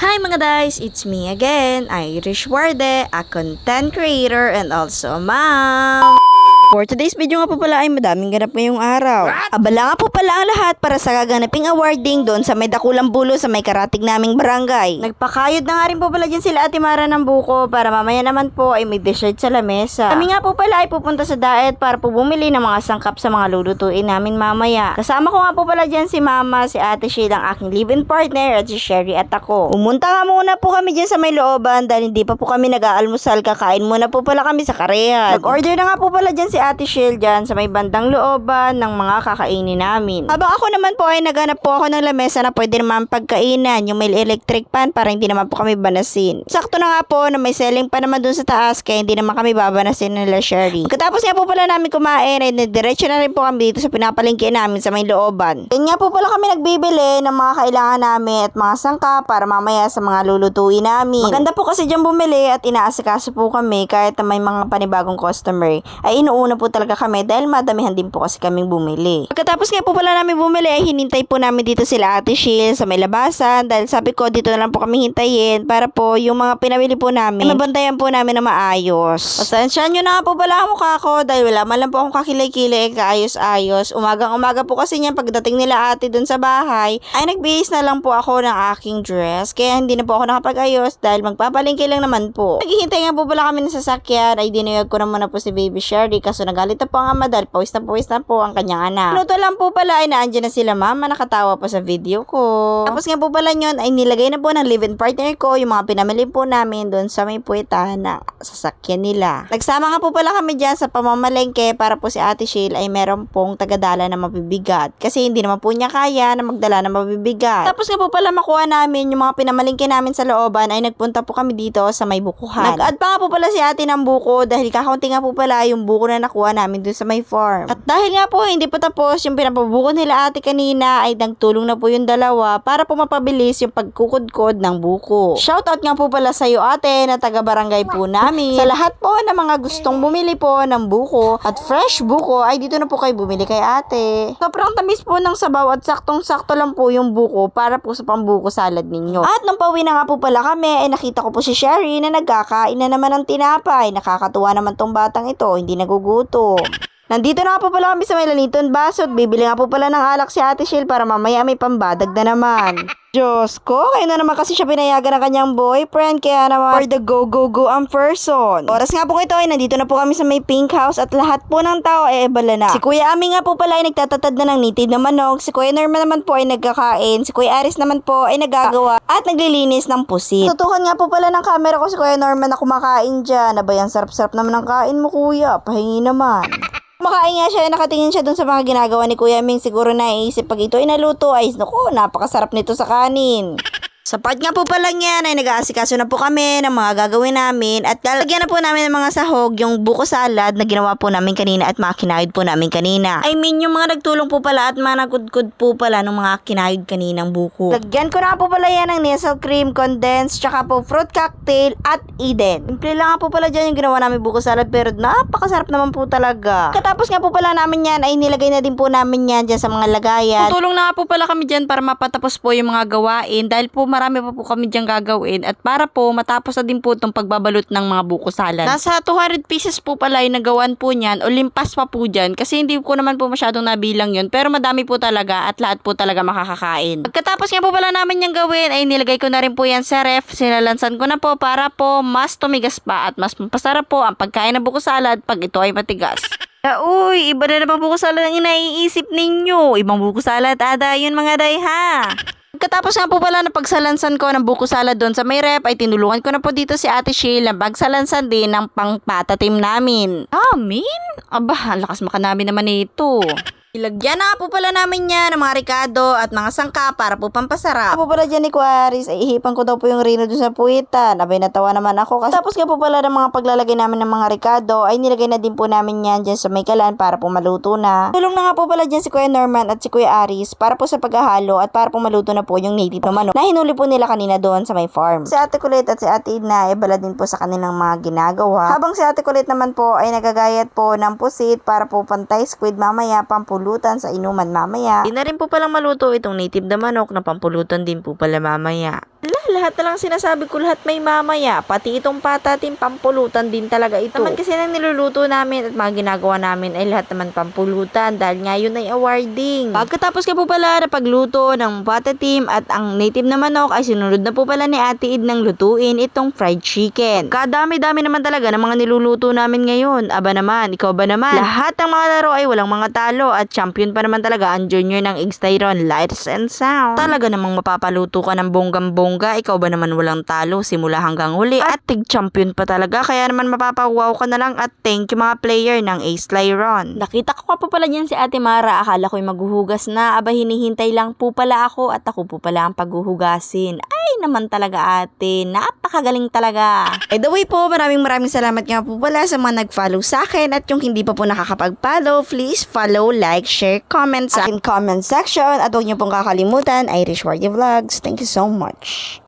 Hi mga guys, it's me again, Irish Warde, a content creator and also a mom. For today's video nga po pala ay madaming ganap ngayong araw. Abala nga po pala ang lahat para sa gaganaping awarding doon sa may dakulang bulo sa may karatig naming barangay. Nagpakayod na nga rin po pala dyan sila Ate Mara ng buko para mamaya naman po ay may dessert sa lamesa. Kami nga po pala ay pupunta sa diet para po bumili ng mga sangkap sa mga lulutuin namin mamaya. Kasama ko nga po pala dyan si Mama, si Ate Sheila, ang aking live-in partner at si Sherry at ako. Pumunta nga muna po kami dyan sa may looban dahil hindi pa po kami nag-aalmusal. Kakain muna po pala kami sa karehan. Nag-order na nga po pala dyan si Ate Sheila dyan sa may bandang looban ng mga kakainin namin. Habang ako naman po ay naghanap po ako ng lamesa na pwede naman pagkainan, yung may electric pan para hindi naman po kami banasin. Sakto na nga po na may selling pa naman dun sa taas kaya hindi naman kami babanasin nila Sherry. Pagkatapos nga po pala namin kumain ay diretso na rin po kami dito sa pinapalingki namin sa may looban. Yan nga po pala kami nagbibili ng mga kailangan namin at mga sangka para mamaya sa mga lulutuin namin. Maganda po kasi dyan bumili at inaasikaso po kami kahit na may mga panibagong customer ay inuuna po talaga kami dahil madamihan din po kasi kaming bumili. Pagkatapos nga po pala namin bumili ay hinintay po namin dito sila Ate Sheil sa may labasan dahil sabi ko dito na lang po kami hintayin para po yung mga pinamili po namin ay mabantayan po namin na maayos. Pasensya nyo na po pala ang mukha ko dahil wala man lang po akong kakilay-kilay kaayos-ayos. Umagang-umaga po kasi niyan pagdating nila ate dun sa bahay ay nagbihis na lang po ako ng aking dress kaya hindi na po ako nakapag-ayos dahil magpapalingki lang naman po. Naghihintay nga po pala kami ng sasakyan ay dinayag ko na muna po si Baby Sherry kaso nagalit na po ang ama dahil pawis na pawis na po ang kanyang anak. Luto lang po pala ay naandyan na sila mama nakatawa po sa video ko. Tapos nga po pala yun ay nilagay na po ng live-in partner ko yung mga pinamili po namin doon sa may puweta na sasakyan nila. Nagsama nga po pala kami dyan sa pamamalengke para po si Ate Sheil ay meron pong tagadala na mabibigat. Kasi hindi naman po niya kaya na magdala na mabibigat. Tapos nga po pala makuha namin yung mga pinamalingke namin sa looban ay nagpunta po kami dito sa may bukuhan. Nag-add pa nga po pala si ate ng buko dahil kakaunti nga po pala yung buko na nakuha namin dun sa may farm. At dahil nga po hindi pa tapos yung pinapabuko nila ate kanina ay nagtulong na po yung dalawa para po mapabilis yung pagkukudkod ng buko. Shoutout nga po pala sa iyo ate na taga barangay po namin. Sa lahat po ng mga gustong bumili po ng buko at fresh buko ay dito na po kayo bumili kay ate. Sobrang tamis po ng sabaw at saktong-sakto lang po yung buko para po sa pambuko salad ninyo. At nung pauwi na nga po pala kami ay nakita ko po si Sherry na nagkakain na naman ng tinapay. Nakakatuwa naman tong batang ito, hindi nagugutom. Nandito na po pala kami sa may laniton basot. Bibili nga po pala ng alak si Ate Shil para mamaya may pambadag na naman. Diyos ko, kayo na naman kasi siya pinayagan ng kanyang boyfriend, kaya naman for the go go go ang person. Oras nga po ito ay nandito na po kami sa may pink house at lahat po ng tao ay bala na. Si Kuya Ami nga po pala ay nagtatatad na ng nitid na manok, si Kuya Norman naman po ay nagkakain, si Kuya Aris naman po ay nagagawa at naglilinis ng pusit. Tutukan nga po pala ng camera ko si Kuya Norman na kumakain dyan. Abay, ang sarap-sarap naman ng kain mo kuya, pahingi naman. Kumakain nga siya, nakatingin siya dun sa mga ginagawa ni Kuya Ming. Siguro naisip pag ito ay naluto, ay naku, napakasarap nito sa kanin. Sa part nga po pala niyan ay nag-aasikaso na po kami ng mga gagawin namin at lalagyan na po namin ng mga sahog yung buko salad na ginawa po namin kanina at mga kinayod po namin kanina. I mean yung mga nagtulong po pala at mga nagkudkud po pala ng mga kinayod kaninang buko. Lagyan ko na po pala yan ng nasal cream, condensed, tsaka po fruit cocktail at Eden. Simple lang po pala dyan yung ginawa namin buko salad pero napakasarap naman po talaga. Katapos nga po pala namin yan ay nilagay na din po namin yan dyan sa mga lagayan. Tutulong na po pala kami dyan para mapatapos po yung mga gawain dahil po marami pa po kami dyan gagawin at para po matapos na din po itong pagbabalot ng mga buko salad. Nasa 200 pieces po pala yung nagawan po niyan o limpas pa po dyan kasi hindi ko naman po masyadong nabilang yun pero madami po talaga at lahat po talaga makakakain. Pagkatapos nga po pala namin yung gawin ay nilagay ko na rin po yan sa ref, sinalansan ko na po para po mas tumigas pa at mas mapasarap po ang pagkain ng buko salad pag ito ay matigas. Ah, uy, iba na naman buko salad ang inaiisip ninyo. Ibang buko salad, ada yun mga day ha. Pagkatapos nga po pala na pagsalansan ko ng buko salad doon sa may rep, ay tinulungan ko na po dito si Ate Sheila na magsalansan din ng pangpatatim namin. Amin? Aba, ang lakas makanami naman ito. Ilagyan na po pala namin yan ng mga ricado at mga sangka para po pampasarap. Ako pala dyan ni Quaris, ay ihipan ko daw po yung rino dun sa puwitan. Abay natawa naman ako kasi tapos nga po pala ng mga paglalagay namin ng mga ricado ay nilagay na din po namin yan dyan sa may kalan para po maluto na. Tulong na nga po pala dyan si Kuya Norman at si Kuya Aris para po sa paghahalo at para po maluto na po yung native na manok na hinuli po nila kanina doon sa may farm. Si Ate Kulit at si Ate Idna ay bala din po sa kanilang mga ginagawa. Habang si Ate Kulit naman po ay nagagayat po ng pusit para po pantay squid mamaya pampulutan sa inuman mamaya. Di na rin po palang maluto itong native na manok na pampulutan din po pala mamaya. La lahat na lang sinasabi ko, lahat may mamaya. Pati itong patatim, pampulutan din talaga ito. Naman kasi nang niluluto namin at mga ginagawa namin ay lahat naman pampulutan dahil ngayon ay awarding. Pagkatapos ka po pala na pagluto ng patatim at ang native na manok ay sinunod na po pala ni Ate Id ng lutuin itong fried chicken. Kadami-dami naman talaga ng mga niluluto namin ngayon. Aba naman, ikaw ba naman? Lahat ng mga laro ay walang mga talo at champion pa naman talaga ang junior ng Xtyron Lights and Sound. Talaga namang mapapaluto ka ng bonggam-bongga. Ikaw ba naman walang talo simula hanggang huli at tig-champion pa talaga. Kaya naman mapapawaw ka na lang at thank you mga player ng Ace Lyron. Nakita ko pa pala dyan si Ate Mara. Akala ko'y maghuhugas na. Aba hinihintay lang po pala ako at ako po pala ang paghuhugasin. Ay naman talaga ate. Napakagaling talaga. By the way po, maraming maraming salamat nga po pala sa mga nag-follow sa akin at yung hindi pa po nakakapag-follow, please follow, like, share, comment sa aking comment section at huwag niyo pong kakalimutan, Irish Warrior Vlogs. Thank you so much.